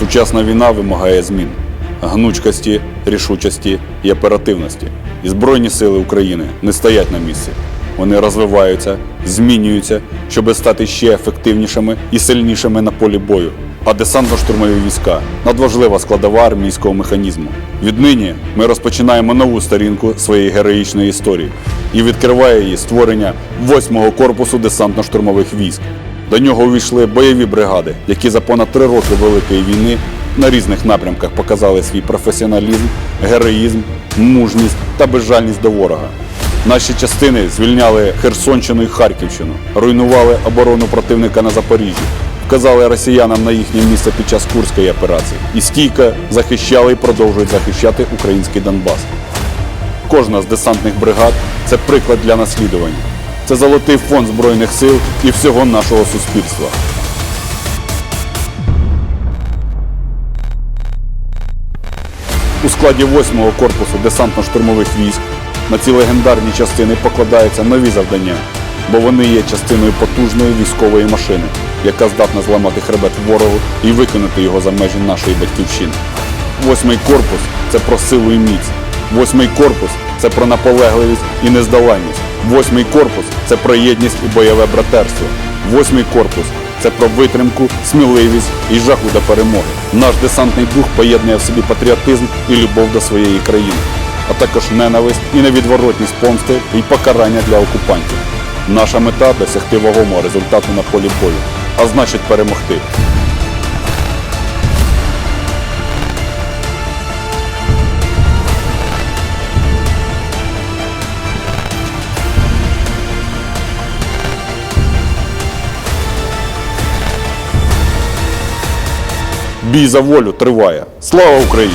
Сучасна війна вимагає змін, гнучкості, рішучості і оперативності. І Збройні сили України не стоять на місці. Вони розвиваються, змінюються, щоб стати ще ефективнішими і сильнішими на полі бою. А десантно-штурмові війська надважлива складова армійського механізму. Віднині ми розпочинаємо нову сторінку своєї героїчної історії і відкриває її створення 8-го корпусу десантно-штурмових військ. До нього увійшли бойові бригади, які за понад три роки Великої війни на різних напрямках показали свій професіоналізм, героїзм, мужність та безжальність до ворога. Наші частини звільняли Херсонщину і Харківщину, руйнували оборону противника на Запоріжжі, вказали росіянам на їхнє місце під час Курської операції і стійко захищали і продовжують захищати український Донбас. Кожна з десантних бригад це приклад для наслідування. Це золотий фонд Збройних сил і всього нашого суспільства. У складі 8-го корпусу десантно-штурмових військ на ці легендарні частини покладаються нові завдання, бо вони є частиною потужної військової машини, яка здатна зламати хребет ворогу і викинути його за межі нашої батьківщини. Восьмий корпус це про силу і міць. Восьмий корпус це про наполегливість і нездоланність. Восьмий корпус це про єдність і бойове братерство. Восьмий корпус це про витримку, сміливість і жаху до перемоги. Наш десантний дух поєднує в собі патріотизм і любов до своєї країни, а також ненависть і невідворотність помсти і покарання для окупантів. Наша мета досягти вагомого результату на полі бою, а значить перемогти. Бій за волю триває. Слава Україні!